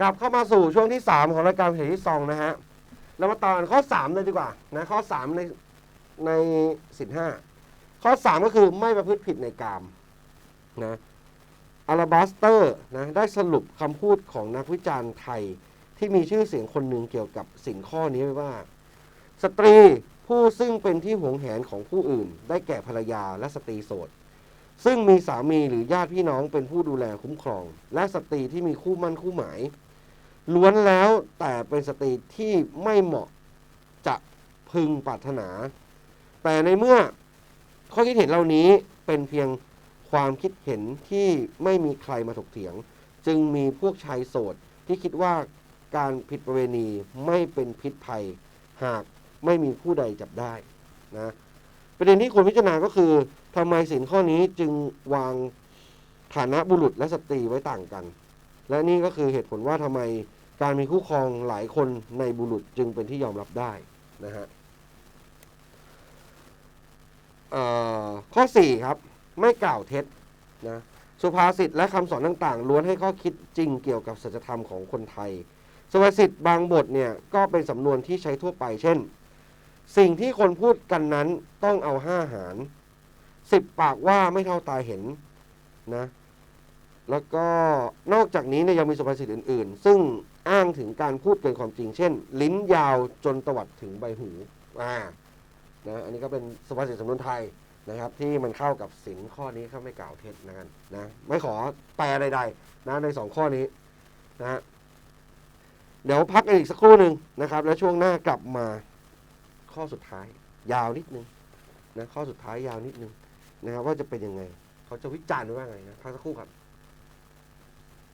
กลับเข้ามาสู่ช่วงที่ 3 ของรายการเพจที่ซองนะฮะเรามาต่อกันข้อ 3 เลยดีกว่านะข้อ 3 ในในสินห้าข้อ 3 ก็คือไม่ประพฤติผิดในกามนะอาราบัสเตอร์นะได้สรุปคำพูดของนักวิจารณ์ไทยที่มีชื่อเสียงคนหนึ่งเกี่ยวกับสิ่งข้อนี้ไว้ว่า สตรีผู้ซึ่งเป็นที่หวงแหนของผู้อื่น ได้แก่ภรรยาและสตรีโสดซึ่งมีสามีหรือญาติพี่น้องเป็นผู้ดูแลคุ้มครอง และสตรีที่มีคู่มั่นคู่หมาย ล้วนแล้วแต่เป็นสตรีที่ไม่เหมาะจะพึงปรารถนา แต่ในเมื่อข้อคิดเห็นเหล่านี้เป็นเพียงความคิดเห็นที่ไม่มีใครมาถกเถียง จึงมีพวกชายโสดที่คิดว่าการผิดประเวณีไม่เป็นพิษภัย หากไม่มีผู้ใดจับได้นะประเด็นที่ควรพิจารณาก็คือทำไมสินข้อนี้จึงวางฐานะบุรุษและสตรีไว้ต่างกัน และนี่ก็คือเหตุผลว่าทำไม การมีคู่ครองหลายคนในบุรุษจึงเป็นที่ยอมรับได้นะฮะเอ่อข้อ 4 ครับ ไม่กล่าวเท็จนะสุภาษิตและคำสอนต่างๆล้วนให้ข้อคิดจริงเกี่ยวกับสัจธรรมของคนไทย สุภาษิตบางบทเนี่ยก็เป็นสำนวนที่ใช้ทั่วไป เช่น สิ่งที่คนพูดกันนั้นต้องเอาห้าหารสิบปากว่าไม่เท่าตาเห็นนะแล้วก็นอกจากนี้เนี่ยยังมีสุภาษิตอื่น ๆ ซึ่งางถึงการพูดเกินความจริง เช่น ลิ้นยาวจนตวัดถึงใบหูอ่านะอันนี้ก็เป็นสุภาษิตสำนวนไทยนะครับ ที่มันเข้ากับสินข้อนี้เข้าไม่กล่าวเท็จนะกันนะไม่ขอแปลใดๆนะในสองข้อนี้นะฮะเดี๋ยวพักกันอีกสักครู่หนึ่งนะครับ แล้วช่วงหน้ากลับมาข้อสุดท้าย ยาวนิดนึงนะข้อสุดท้ายยาวนิดนึงนะครับว่าจะเป็นยังไง เขาจะวิจารณ์ว่าไงนะพักสักครู่ครับ